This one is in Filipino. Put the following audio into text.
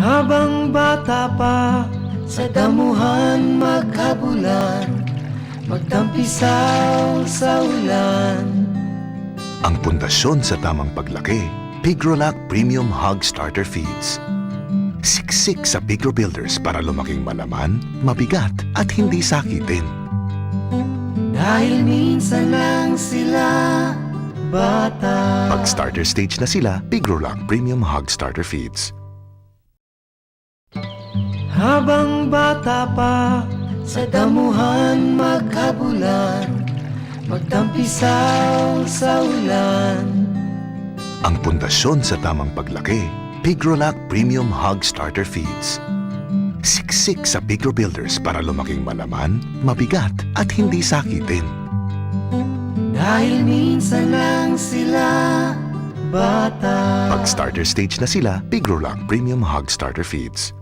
Habang bata pa Sa damuhan maghabulan Magtampisaw sa ulan Ang pundasyon sa tamang paglaki, Pigrolac Premium Hog Starter Feeds. Siksik sa Pigro Builders para lumaking malaman, mabigat at hindi sakitin. Dahil minsan lang sila bata Pag starter stage na sila, Pigrolac Premium Hog Starter Feeds. Habang bata pa Sa damuhan maghabulan Magtampisaw sa ulan Ang pundasyon sa tamang paglaki, Pigrolac Premium Hog Starter Feeds. Siksik sa Pigro Builders para lumaking malaman, mabigat at hindi sakitin. Dahil minsan lang sila bata Pag starter stage na sila, Pigrolac Premium Hog Starter Feeds.